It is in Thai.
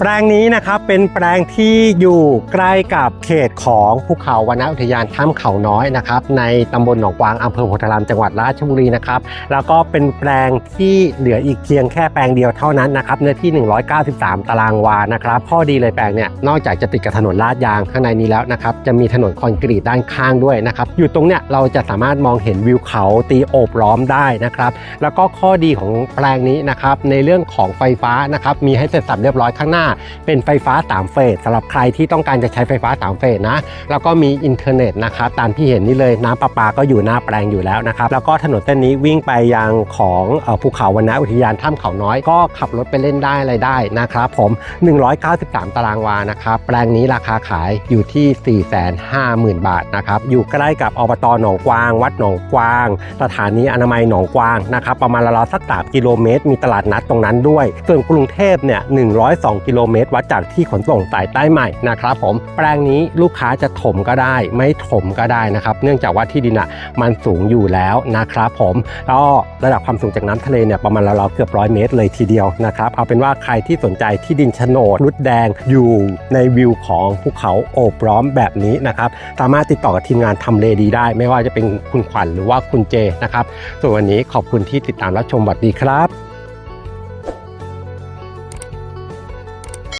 แปลงนี้นะครับเป็นแปลงที่อยู่ใกล้กับเขตของภูเขาวนอุทยานถ้ำเขาน้อยนะครับในตำบลหนองกวางอำเภอโพธารามจังหวัดราชบุรีนะครับแล้วก็เป็นแปลงที่เหลืออีกเพียงแค่แปลงเดียวเท่านั้นนะครับเนื้อที่ 193 ตารางวานะครับข้อดีเลยแปลงเนี่ยนอกจากจะติดกับถนนลาดยางข้างในนี้แล้วนะครับจะมีถนนคอนกรีตด้านข้างด้วยนะครับอยู่ตรงเนี้ยเราจะสามารถมองเห็นวิวเขาตีโอบล้อมได้นะครับแล้วก็ข้อดีของแปลงนี้นะครับในเรื่องของไฟฟ้านะครับมีให้เสร็จสับเรียบร้อยข้างหน้าเป็นไฟฟ้า 3 เฟสสำหรับใครที่ต้องการจะใช้ไฟฟ้า 3 เฟสนะ แล้วก็มีอินเทอร์เน็ตนะครับตามที่เห็นนี่เลยน้ำประปาก็อยู่หน้าแปลงอยู่แล้วนะครับ แล้วก็ถนนเส้นนี้วิ่งไปยังของภูเขาวนะอุทยานถ้ำเขาน้อยก็ขับรถไปเล่นได้อะไรได้นะครับผม 193 ตารางวานะครับ แปลงนี้ราคาขายอยู่ที่ 450,000 บาทนะครับ อยู่ใกล้กับอบตหนองกวาง วัดหนองกวาง สถานีอนามัยหนองกวางนะครับ ประมาณราวๆสักสามกิโลเมตร มีตลาดนัดตรงนั้นด้วย ส่วนกรุงเทพเนี่ย102กิโลเมตรวัดจากที่ขนส่งสายใต้ใหม่นะครับผมแปลงนี้ลูกค้าจะถมก็ได้ ไม่ถมก็ได้นะครับ เนื่องจากว่าที่ดินอะมันสูงอยู่แล้วนะครับผมแล้วระดับความสูงจากน้ำทะเลเนี่ยประมาณราวๆเกือบร้อยเมตรเลยทีเดียวนะครับเอาเป็นว่าใครที่สนใจที่ดินโฉนดรุดแดงอยู่ในวิวของภูเขาโอบล้อมแบบนี้นะครับสามารถติดต่อกับทีมงานทำเลดีได้ ไม่ว่าจะเป็นคุณขวัญหรือว่าคุณเจนะครับส่วนวันนี้ขอบคุณที่ติดตามรับชมสวัสดีครับ